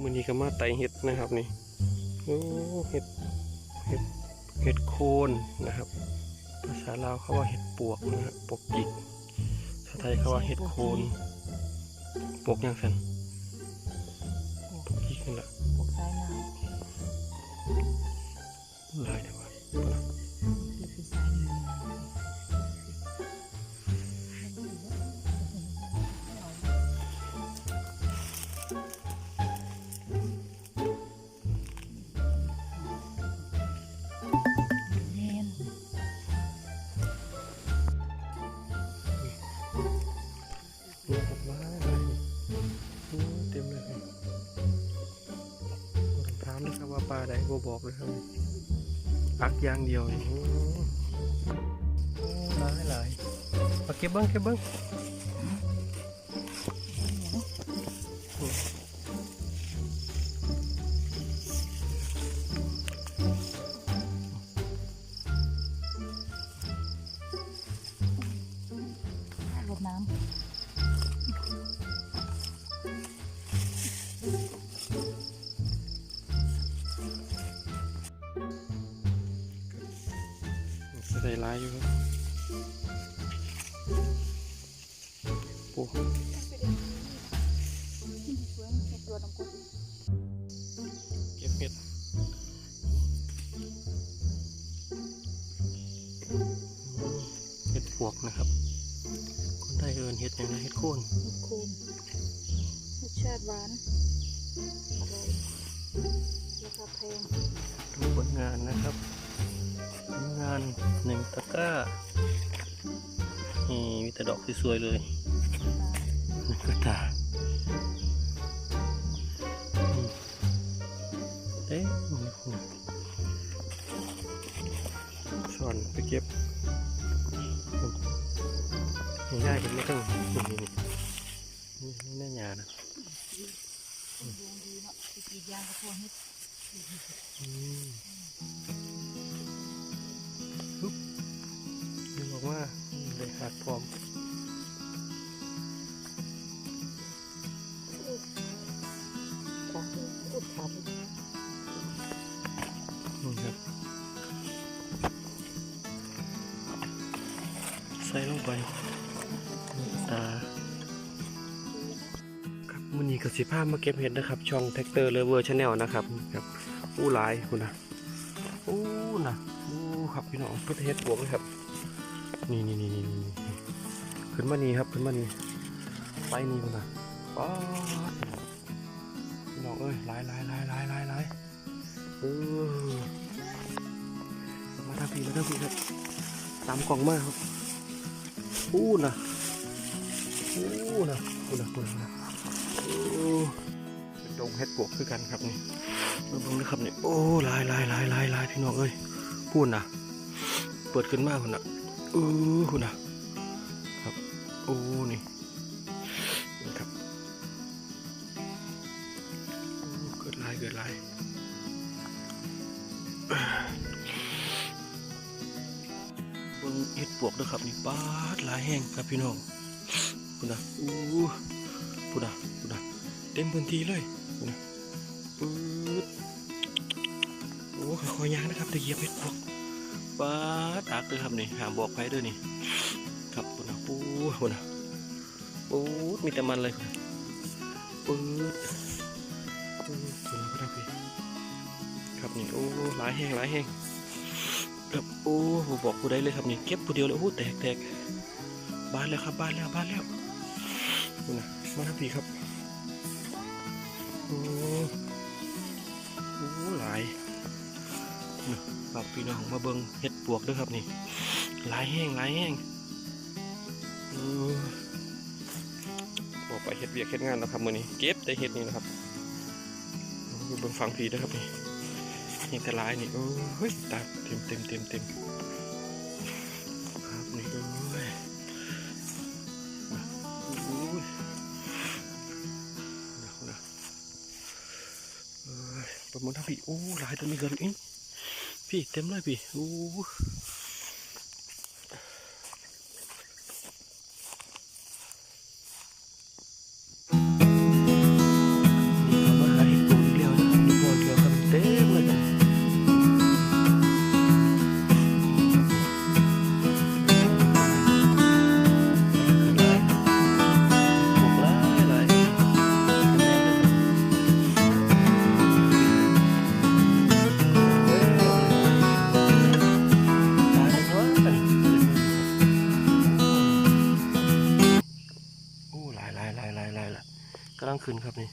มือนี้ก็มาไต่เห็ดนะครับนี่โอ้เห็ดเห็ดเห็ดโคนนะครับภาษาลาวเขาว่าเห็ดปวกนะครับปวกจิกภาษาไทยเขาว่าเห็ดโคนปวกยังสันปวกจิกนี่แหละพวกสายน้หลายแต่ว่าำ นี่ครับหลายหลายโอ้เต็มเลยครับถามนะครับว่าปลาไหนบ่บอกเลยครับอักย่างเดียวโอ้หลายหลายปลาเก็บเบิ้งเก็บเบิ้ง ลายอยู่ครับโอ้ตัวน้ำกุ้งเก็บเห็ดเห็ดปวกนะครับคนไทยเอินเห็ดอย่างไรเห็ดโคนลูกคูมรสชาติหวานอร่อยราคาแพงดูผลงานนะครับผล งานหนึ่งตะกร้า นี่มีแต่ดอกสวยๆเลยหนึ่งกระตาอืมเอ๊ะสอนไปเก็บง่ายๆกันไม่ต้องนี่นี่นี่น่าหยานะดวงดีเนาะไปกีดยางกับพวกเฮ็ด ยังบอกว่าได้หักพร้อมจ้ะอุดขาดนี่ครับ ใส่ลงไปตาครับวันนี้ก็สิพามาเก็บเห็ดนะครับ ช่องแท็กเตอร์เลเวอร์ชาแนลนะครับครับอู้หลายคุณนะอู้นะอู้ครับพี่น้องเพื่อเห็ดบวกเลยครับ นี่นี่นี่นี่ขึ้นมานี่ครับขึ้นมานี่ไปนี่คุณนะป๊าพี่น้องเอ้ยลายลายลายลายลายลายเออมาทางพี่มาทางพี่ครับตามกล่องมากครับอู้นะอู้นะอู้นะอู้นะอู้นะโอ้เป็นดงเห็ดปวกคือกันครับนี่มาบิ่งนะครับนี่โอ้ลายลายลายลายลายพี่น้องเอ้ยพูดนะเปิดขึ้นมากคุณนะ เออคุณนะครับ โอ้ นี่นครับโอ้เกิดลายเกิดลายเบิ่งเห็ดปวกเด้อครับ นี่ปาดหลายแห้งครับพี่น้องพุ่นนะอู้พุ่นะพุ่นะเต็มพื้นที่เลยพุ่นะปื๊ดโอ้ค่อยๆย่างนะครับตะเกียบเห็ดปวก ปาดอักเลยครับนี่หามบอกไปเด้อนี่ ครับพุ่นะปูพุ่นะปูดมีแต่มันเลยปื๊ดปื๊ดพุ่นนะพุ่นะพี่ครับนี่โอ้หลายแห้งหลายแห้งครับโอ้บอกผู้ใดเลยครับนี่เก็บผู้เดียวเลยโอ้แตกแตกบ้านแล้วครับบ้านแล้วบ้านแล้วคุณนะมาทางพี่ครับโอ้โอ้หลาย ฝากพี่น้องมาเบิงเห็ดปวกด้วยครับนี่ลายแห้งลายแห้งออบอกไปเห็ดเวียกเห็ดงานแล้วครับมือนี้เก็บแต่เห็ดนี่นะครับอยู่เบิ่งฟังพีด้วยครับนี่ยังแต่ลายนี่โอ้ยตาเต็มเต็มเต็มเต็มครับนี่โอ้ยโอ้ยนะนะเอ้ยประมาณท่าพี่โอ้ลายตัวนี้เกินอีก พี่เต็มเลยพี่อู้ ลังขึ้นครับนี่